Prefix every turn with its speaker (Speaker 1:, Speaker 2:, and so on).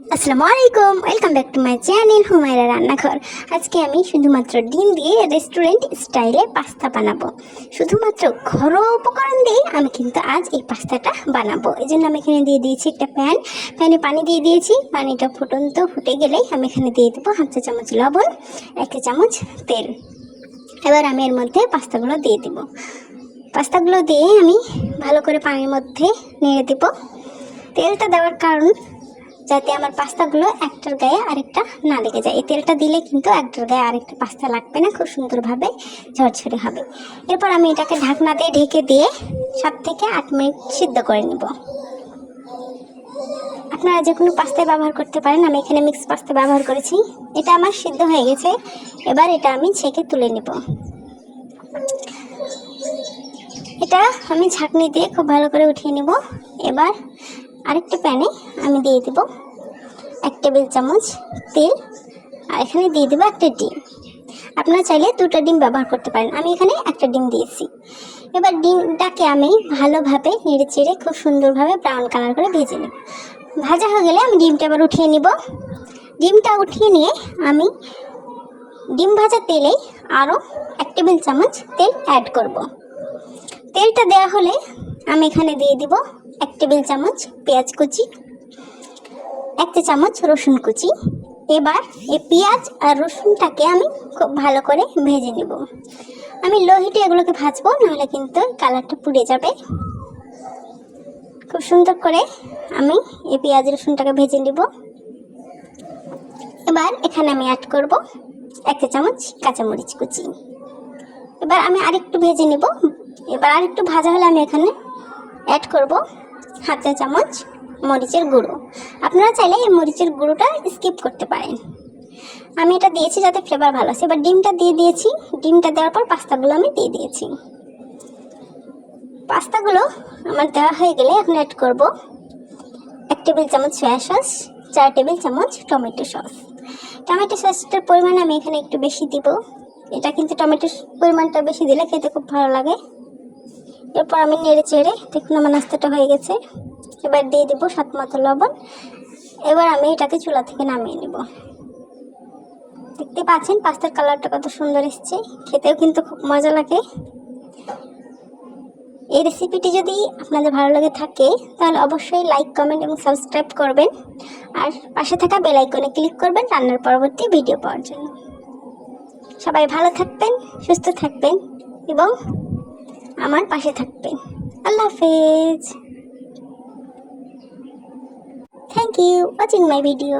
Speaker 1: আসসালামু আলাইকুম welcome back to my channel Humayra রান্নাঘর। আজকে আমি শুধুমাত্র ডিম দিয়ে রেস্টুরেন্ট স্টাইলে পাস্তা বানাবো। শুধুমাত্র ঘরোয়া উপকরণ দিয়ে আমি কিন্তু আজ এই পাস্তাটা বানাবো। এই জন্য আমি এখানে দিয়ে দিয়েছি একটা প্যান প্যানে পানি দিয়ে দিয়েছি। পানিটা ফুটন্ত ফুটে গেলেই আমি এখানে দিয়ে দেবো হাফ চা চামচ লবণ একটা চামচ তেল। এবার আমি এর মধ্যে পাস্তাগুলো দিয়ে দিব। পাস্তাগুলো দিয়ে আমি ভালো করে পানির মধ্যে নেড়ে দিব। তেলটা দেওয়ার কারণ যাতে আমার পাস্তাগুলো একটার গায়ে আরেকটা না লেগে যায়। এই তেলটা দিলে কিন্তু একটার গায়ে আরেকটা পাস্তা লাগবে না, খুব সুন্দরভাবে ঝরঝরে হবে। এরপর আমি এটাকে ঢাকনা দিয়ে ঢেকে দিয়ে সাত থেকে আট মিনিট সিদ্ধ করে নেব। আপনারা যে কোনো পাস্তায় ব্যবহার করতে পারেন। আমি এখানে মিক্স পাস্তা ব্যবহার করেছি। এটা আমার সিদ্ধ হয়ে গেছে। এবার এটা আমি ছেঁকে তুলে নেব। এটা আমি ছাঁকনি দিয়ে খুব ভালো করে উঠিয়ে নেব। এবার আরেকটা প্যানে আমি দিয়ে দেব এক টেবিল চামচ তেল, আর এখানে দিয়ে দেবো একটা ডিম। আপনারা চাইলে দুটো ডিম ব্যবহার করতে পারেন। আমি এখানে একটা ডিম দিয়েছি। এবার ডিমটাকে আমি ভালোভাবে নেড়ে চেড়ে খুব সুন্দরভাবে ব্রাউন কালার করে ভেজে নেব। ভাজা হয়ে গেলে আমি ডিমটা এবার উঠিয়ে নিব। ডিমটা উঠিয়ে নিয়ে আমি ডিম ভাজা তেলে আরও এক টেবিল চামচ তেল অ্যাড করব। তেলটা দেওয়া হলে আমি এখানে দিয়ে দিব এক টেবিল চামচ পেঁয়াজ কুচি, এক একটা চামচ রসুন কুচি। এবার এই পেঁয়াজ আর রসুনটাকে আমি খুব ভালো করে ভেজে নেব। আমি লো হিটে এগুলোকে ভাজবো, নাহলে কিন্তু কালারটা পুড়ে যাবে। খুব সুন্দর করে আমি এই পেঁয়াজ রসুনটাকে ভেজে নেব। এবার এখানে আমি অ্যাড করব এক একটা চামচ কাঁচামরিচ কুচি। এবার আমি আরেকটু ভেজে নেব। এবার আরেকটু ভাজা হলে আমি এখানে অ্যাড করব হাফ চা চামচ, মরিচের গুঁড়ো। আপনারা চাইলে এই মরিচের গুঁড়োটা স্কিপ করতে পারেন। আমি এটা দিয়েছি যাতে ফ্লেভার ভালো আছে এবার ডিমটা দিয়ে দিয়েছি। ডিমটা দেওয়ার পর পাস্তাগুলো আমি দিয়ে দিয়েছি। পাস্তাগুলো আমার দেওয়া হয়ে গেলে এখন অ্যাড করব এক টেবিল চামচ সয়া সস চার টেবিল চামচ টমেটো সস টমেটো সসটার পরিমাণ আমি এখানে একটু বেশি দিব। এটা কিন্তু টমেটোর পরিমাণটা বেশি দিলে খেতে খুব ভালো লাগে। এরপর আমি নেড়ে চেড়ে দেখুন আমার নাস্তাটা হয়ে গেছে। এবার দিয়ে দেবো সাত মতো লবণ। এবার আমি এটাকে চুলা থেকে নামিয়ে নেব। দেখতে পাচ্ছেন পাস্তার কালারটা কত সুন্দর এসছে। খেতেও কিন্তু খুব মজা লাগে। এই রেসিপিটি যদি আপনাদের ভালো লাগে থাকে, তাহলে অবশ্যই লাইক কমেন্ট এবং সাবস্ক্রাইব করবেন। আর পাশে থাকা বেল আইকনে ক্লিক করবেন রান্নার পরবর্তী ভিডিও পাওয়ার জন্য। সবাই ভালো থাকবেন, সুস্থ থাকবেন এবং আমার পাশে থাকবে। আল্লাহ হাফেজ। Thank you watching my video